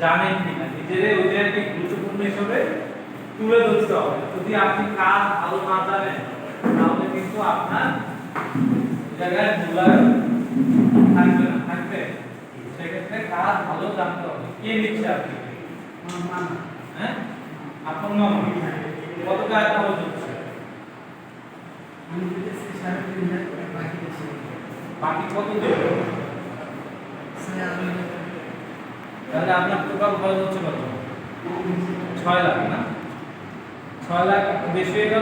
জানেন কিনা? নিজের ওই জায়গাটি গুরুত্বপূর্ণ হিসেবে তুলে ধরতে হবে। যদি আপনি কাজ ভালো না জানেন, তাহলে কিন্তু আপনার জায়গায় মূল্যায়ন থাকবে না, থাকবে। সেক্ষেত্রে কাজ ভালো জানতে হবে। কে নিচ্ছে আপনি? হ্যাঁ? আপনার মামা কত বাকি কত দেবে তাহলে আপনার টোটাল খরচ হচ্ছে কত? ছয় লাখ না? ছয় লাখ বেশি হয়ে গেল